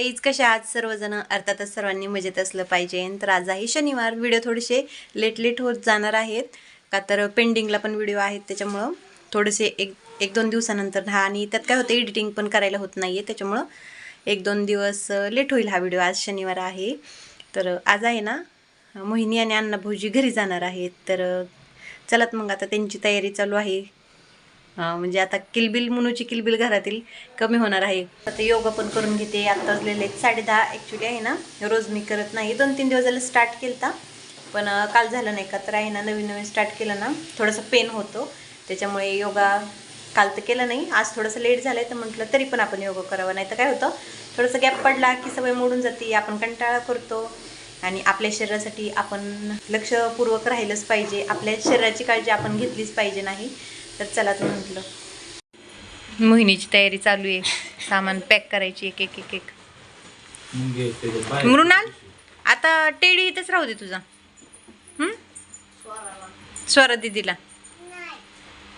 Guys कशा आहात सर्वजण अर्थातच सर्वांनी मजेत असलं पाहिजे. तर आज आहे शनिवार व्हिडिओ थोडेसे लेट लेट होत जाणार आहेत. का तर पेंडिंगला पण व्हिडिओ आहेत त्याच्यामुळं थोडेसे एक एक दोन दिवसानंतर हा आणि त्यात काय होतं एडिटिंग पण करायला होत नाही आहे त्याच्यामुळं एक दोन दिवस लेट होईल हा व्हिडिओ. आज शनिवार आहे. तर आज आहे ना मोहिनी आणि अण्णा भाऊजी घरी जाणार आहेत. तर चलात मग आता त्यांची तयारी चालू आहे. म्हणजे आता किलबिल मुनूची किलबिल घरातील कमी होणार आहे. आता योगा पण करून घेते. आत्ता असलेले साडे दहा ॲक्च्युली आहे ना. रोज मी करत नाही. दोन तीन दिवस झालं स्टार्ट केलं पण काल झालं नाही का? तर आहे ना नवीन नवीन स्टार्ट केलं ना. थोडंसं पेन होतो. त्याच्यामुळे योगा काल तर केलं नाही. आज थोडंसं लेट झालं आहे तर म्हटलं तरी पण आपण योगा करावा. नाही तर काय होतं? थोडंसं गॅप पडला की सवय मोडून जाते. आपण कंटाळा करतो. आणि आपल्या शरीरासाठी आपण लक्षपूर्वक राहिलंच पाहिजे. आपल्या शरीराची काळजी आपण घेतलीच पाहिजे नाही. तर चला तर म्हटलं. मोहिनीची तयारी चालू आहे. सामान पॅक करायची एक एक एक एक. मृणाल आता टेडी इथेच राहू दे तुझा. हं? स्वरा दिदीला.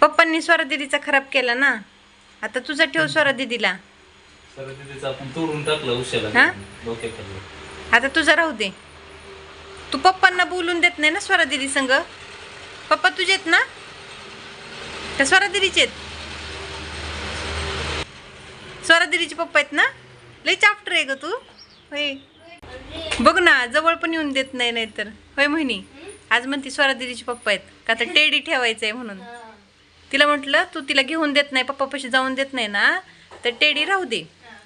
पप्पांनी स्वरा दिदीचा खराब केला ना? आता तुझा ठेव स्वरा दिदीला. सर तिथेच आपण तोडून टाकलं हा? आता तुझा राहू दे. तू पप्पांना बोलून देत नाही ना स्वरा दिदी संग? पप्पा तुझे आहेत ना? त्या स्वरा दिदीचे आहेत? स्वरा दिदीचे पप्पा आहेत ना? लई चाप्टर आहे ग तू. होय. बघ ना जवळ पण येऊन देत नाही नाहीतर. होय मोहिनी? आज म्हणती स्वरा दिदीचे पप्पा आहेत. का तर टेडी ठेवायचंय म्हणून. तिला म्हटलं तू तिला घेऊन देत नाही पप्पापाशी जाऊन देत नाही ना तर टेडी राहू दे.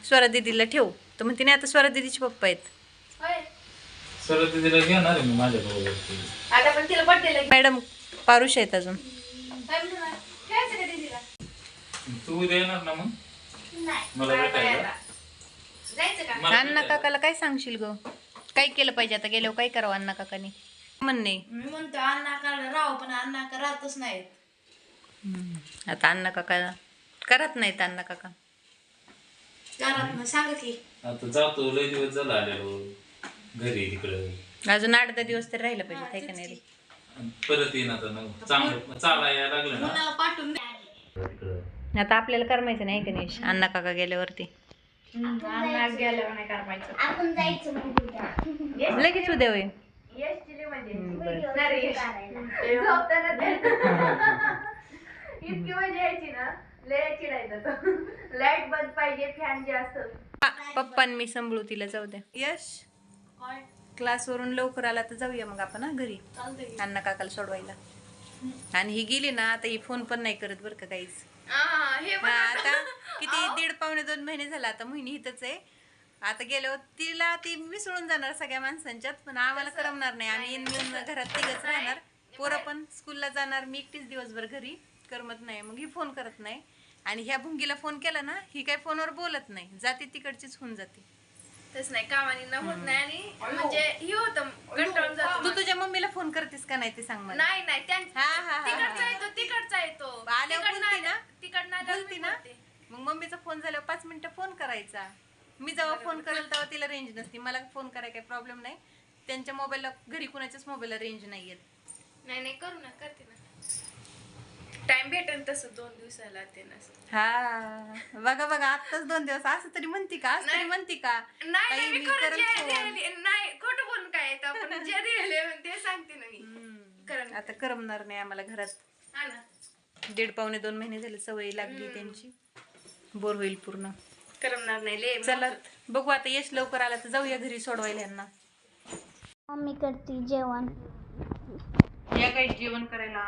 स्वरा दिदीला ठेव. तर म्हणते नाही आता स्वरा दिदीचे पप्पा आहेत. सर तिला घेणार आहे मी माझ्या बरोबर आता पण तिला बर्थडेला मॅडम पारुष आहेत अजून खेळायचं का दीदीला तू उद्या येणार ना मग? मला भेटायला? जायचं का? मला अण्णा भेटायला. काकाला काय सांगशील ग? काय केलं पाहिजे आता? गेल्यावर काय करावं अण्णा काकाने? म्हणणे. मी म्हणतो अण्णा काढ राव पण अण्णा का राहतच नाहीत. आता अण्णा काका करत नाहीत अण्णा काका. घरात मग सांगा की. आता जातो लय दिवस झाला आलेलो घरी तिकडं अजून आठ दहा दिवस तर राहिलं पाहिजे काय का नाही रे? परत येईन आता ना चांगलं चाला यायला लागलं ना? पाठवून द्या आता आपल्याला करमायचं नाही गणेश अण्णा काका गेल्यावरती अण्णा गेल्यावर नाही करायचं आपण जायचं मग उद्या. लगेच उद्या होय यश दिली म्हणजे हम्म, बरं. नाही रे यश. झोपताना ते- इतकी मजा यायची ना लय चिडायचं लाइट बंद पाहिजे फॅन जास्त पप्पा मी संभळू तिला जाऊ द्या यश क्लासवरून लवकर आला तर जाऊया मग आपण हा घरी अण्णा काकाला सोडवायला आणि ही गेली ना आता ही फोन पण नाही करत बरं का काहीच हा, पण आता किती दीड पावणे दोन महिने झाला आता मोहिनी इथंच आहे. आता गेल्यावर तिला ती मिसळून जाणार सगळ्या माणसांच्यात पण आम्हाला करमणार नाही. आम्ही येऊन येऊन घरात तिघच राहणार. पोरं पण स्कूलला जाणार मी एकटीच दिवसभर घरी. करमत नाही. मग ही फोन करत नाही. आणि ह्या भुंगीला फोन केला ना ही काय फोनवर बोलत नाही. जाते तिकडचीच होऊन जाते. तस नाही कामानी न होत नाही आणि म्हणजे हे होतं कंटाळून जातो. तू तुझ्या मम्मीला फोन करतेस का नाही ते सांग मला. नाही नाही त्यां- हा, हा, हा, तिकडचा. येतो तिकडचा येतो. आल्यावर तिकडनं बोलती ना? आल्या- तिकडनं आल्यावर बोलती मी ना बोलते. मग मम्मीचा फोन झाल्यावर पाच मिनिटं फोन करायचा. मी जेव्हा फोन करेल तेव्हा तिला रेंज नसते. मला फोन करायला काही प्रॉब्लेम नाही. त्यांच्या मोबाईलला घरी कुणाच्याच मोबाईलला रेंज नाही येत. नाही नाही करू ना करते ना. टाइम भेटेल तसं दोन दिवसाला ते हा. बघा बघा आत्ताच दोन दिवस. असं तरी म्हणती का? असं तरी. म्हणती का? नाही मी करेल नाही खोटं बोलून काय येतं आपण? जे रिअल ते सांगते ना मी. आता करमणार नाही आम्हाला घरात. हा ना. दीड पावणे दोन महिने झाले सवय लागली त्यांची. बोर होईल पूर्ण. करमणार नाही ले चला बघू आता यश लवकर आला तर जाऊया घरी सोडवायला यांना. मम्मी करते जेवण. या काही जेवण करायला.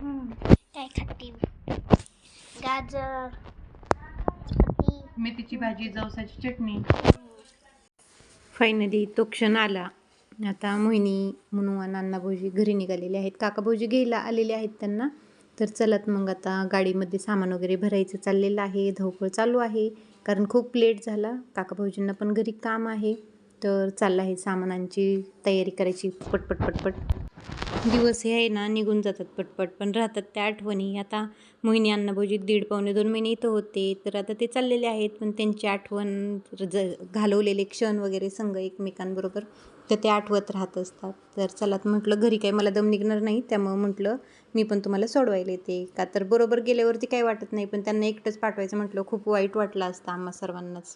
हम्म. काय खाते? गाजर. मेथीची भाजी जवसाची चटणी. फायनली तो क्षण आला. आता मोहिनी म्हणू आणि अण्णा भाऊजी घरी निघालेले आहेत. काका भाऊजी घ्यायला आलेले आहेत त्यांना. तर चलत मग आता गाडीमध्ये सामान वगैरे भरायचं चाललेलं आहे धावपळ चालू आहे. कारण खूप लेट झाला. काका भाऊजींना पण घरी काम आहे. तर चाललं आहे सामानांची तयारी करायची पटपट पटपट. दिवस हे आहे ना निघून जातात पटपट. पण राहतात त्या आठवणी. आता मोहिनी अण्णाभाऊजी दीड पावणे दोन महिने इथं होते. तर आता ते चाललेले आहेत. पण त्यांची आठवण ज घालवलेले क्षण वगैरे संघ एकमेकांबरोबर तर ते आठवत राहत असतात. तर चला म्हटलं घरी काही मला दम निघणार नाही त्यामुळं म्हटलं मी पण तुम्हाला सोडवायला येते. का तर बरोबर गेल्यावरती काही वाटत नाही पण त्यांना एकटंच पाठवायचं म्हटलं. खूप वाईट वाटलं असतं आम्हा सर्वांनाच.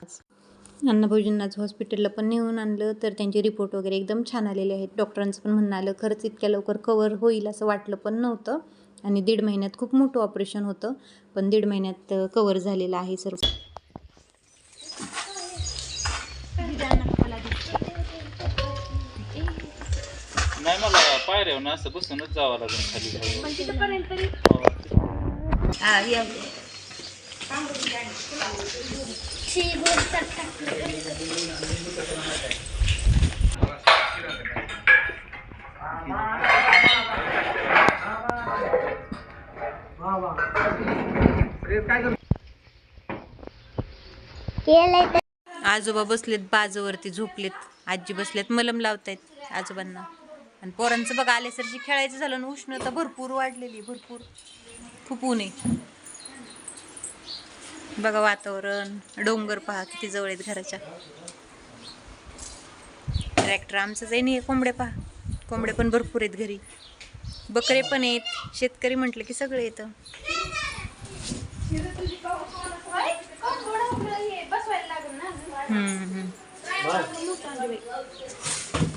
अण्णाभाऊजींनाच हॉस्पिटलला पण नेऊन आणलं तर त्यांचे रिपोर्ट वगैरे एकदम छान आलेले आहेत. डॉक्टरांचं पण म्हणणं आलं खरंच इतक्या लवकर कवर होईल असं वाटलं पण नव्हतं. आणि दीड महिन्यात खूप मोठं ऑपरेशन होतं पण दीड महिन्यात कवर झालेलं आहे सर्व. नाही मला पायऱ्यावर ना असं बसूनच जावं लागेल खाली. आजोबा बसलेत बाजूवरती झोपलेत. आजी बसलेत मलम लावतायत आजोबांना. आणि पोरांचं बघा आल्यासारखी खेळायचं झालं ना उष्णता भरपूर वाढलेली आहे, भरपूर. खूप ऊन आहे. बघा वातावरण डोंगर पहा किती जवळ आहेत घराच्या. ट्रॅक्टर आमचंच आहे नाही कोंबड्या पहा. कोंबड्या पण भरपूर आहेत घरी. बकरे पण आहेत. शेतकरी म्हटलं की सगळे येतं.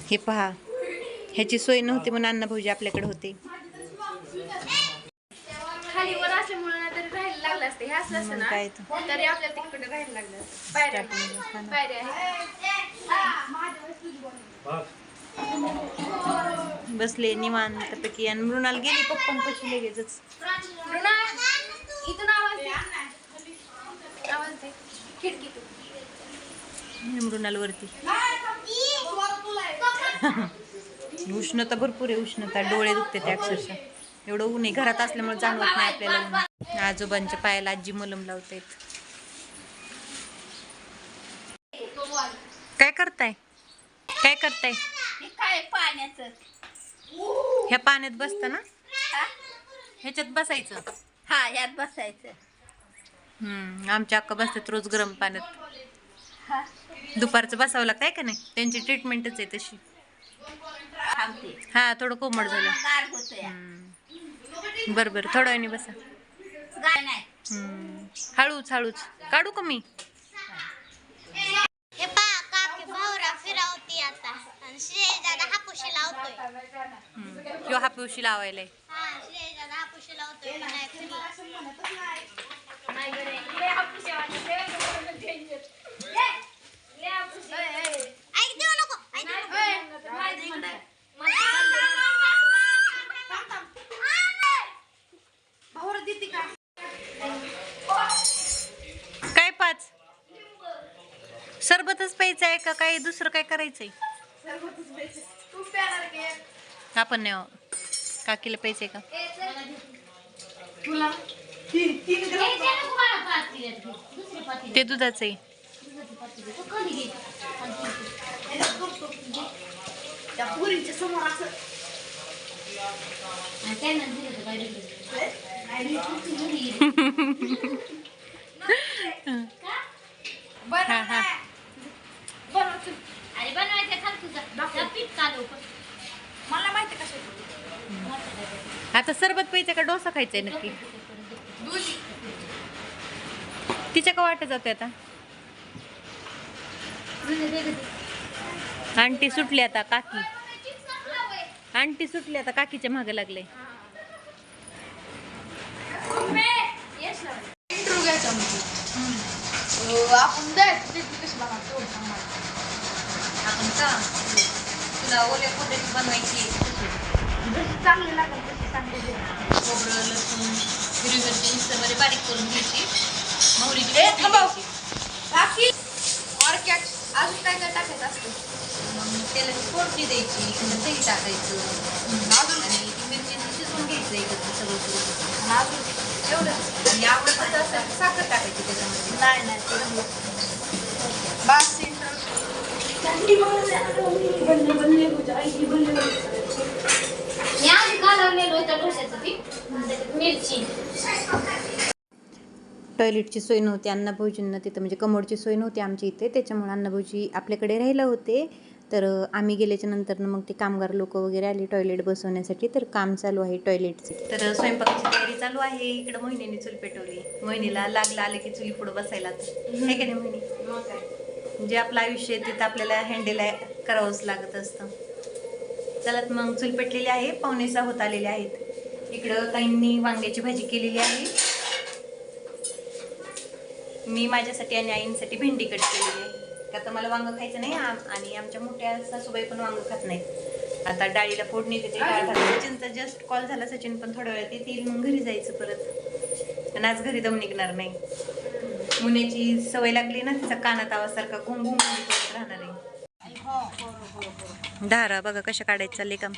हे पहा. ह्याची सोय नव्हती म्हणून अण्णा भाऊजी आपल्याकडे होते. खाली वर असल्यामुळे ना तरी राहायला लागलं असतं. हे असलं असतं मग ना काय तर. तरी आपल्याला तिकडे राहायला लागलं असतं. पायऱ्या पायऱ्या आहेत. बसले निवांतपैकी आणि मृणाल गेली पप्पांपाशी लगेचच. मृणाल, इथून आवाज दे. आवाज दे. खिडकीतून मृणाल वरती. उष्णता भरपूर आहे उष्णता डोळे दुखते त्या अक्षरशः. एवढं ऊन आहे घरात असल्यामुळे जाणवत नाही आपल्याला ऊन. आजोबांच्या पायाला आजी मलम लावतायत. काय करताय? काय करताय? ह्या पाण्यात बसतं ना? ह्याच्यात बसायचं? हा यात बसायचं. हम्म आमच्या अक्का बसतात रोज गरम पाण्यात. दुपारचं बसावं लागतं आहे का नाही? त्यांची ट्रीटमेंटच आहे तशी. थांबते हा थोडं कोमट झालं. गार होतं. बरं बरं थोड्या वेळाने बसा. गाय नाही. हम्म. हळूच हळूच. काढू का मी? हे पा काकी भावरा फिरवती आता. आणि श्रेय दादा हापुशी लावतोय. लावायलाय. हा श्रेय दादा हापुशी लावतोय देऊ नको ऐक देऊ नको. काय पाच सरबतच प्यायचं आहे का काय दुसरं काय करायचंय? आपण नाही हो. काकीला प्यायचंय का? ते दुधाचं आहे हा हा अरे बनवायचं खाल तुझं जा पीठ चालू कर. मला माहिती कसं आता सरबत प्यायचं का डोसा खायचंय नक्की. तिच्या का वाटत जाते आता. आंटी सुटली आता काकी. आंटी सुटली आता काकीच्या मागे लागले. घ्यायचा आपण तुला ओल्या पद्धती बनवायची. चांगली लागेल. खोबरं लसूण हिरवी मिरची मिक्सरमध्ये बारीक करून घ्यायची मोहरीची. काकी ऑर्कॅट अजून काय काय टाकायचं असतं? तेलाची फोडणी द्यायची दही टाकायचं अजून आणि मिरची शिजवून घ्यायचं एकत्र सगळं करून. अजून एवढं आणि आवडत साखर टाकायची त्याच्यामध्ये. नाही नाही. बस मी आधी डोश्याचं पीठ मिरची टॉयलेटची सोय नव्हती अण्णाभाऊजींना तिथं म्हणजे कमोडची सोय नव्हती आमच्या इथे. त्याच्यामुळे अण्णाभाऊजी आपल्याकडे राहिलं होते. तर आम्ही गेल्याच्यानंतर मग ते कामगार लोक वगैरे आले टॉयलेट बसवण्यासाठी. तर काम चालू आहे टॉयलेटचे. तर स्वयंपाकाची तयारी चालू आहे. इकडं मोहिनीने चूल पेटवली. मोहिनीला लागलं आलं की चुली पुढं बसायला हे का नाही मोहिनी? जे आपलं आयुष्य आहे तिथं आपल्याला हँडल करावंच लागत असतं. चला मग चूल पेटलेली आहे. पाहुणेसा होत आलेले आहेत. इकडं ताईंनी वांग्याची भाजी केलेली आहे. मी माझ्यासाठी आणि आईंसाठी भेंडी कट केलेली आहे. का तर मला वांग खायचं नाही आणि आमच्या मोठ्या सासूबाई पण वांग खात नाहीत. आता डाळीला फोडणी देते डाळ घालते. सचिनचा जस्ट कॉल झाला सचिन पण थोड्या वेळात येतील मग घरी जायचं परत. आणि आज घरी दम निघणार नाही. मुन्याची सवय लागली ना तिचा कानात आवासारखा घुंगुंग राहणार आहे. धारा बघा कशा काढायचं चालले काम.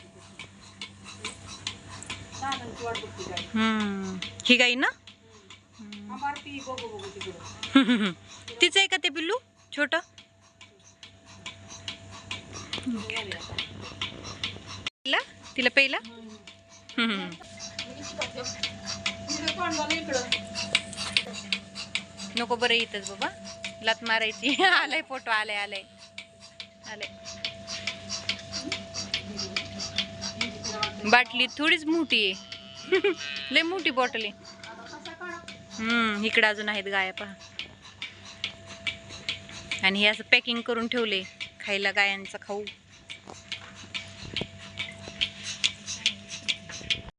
हम्म. ही गाई ना? तिचं आहे का ते पिल्लू? छोट? तिला? तिला पहिला हम्म. नको बरं इथंच बाबा. लात मारायची. आलाय फोटो आलाय आलाय. आलाय. बाटली थोडीच मोठी आहे. लय मोठी बॉटल आहे. हम्म इकडं अजून आहेत गाया पहा. आणि हे असं पॅकिंग करून ठेवले खायला गायांचा खाऊ.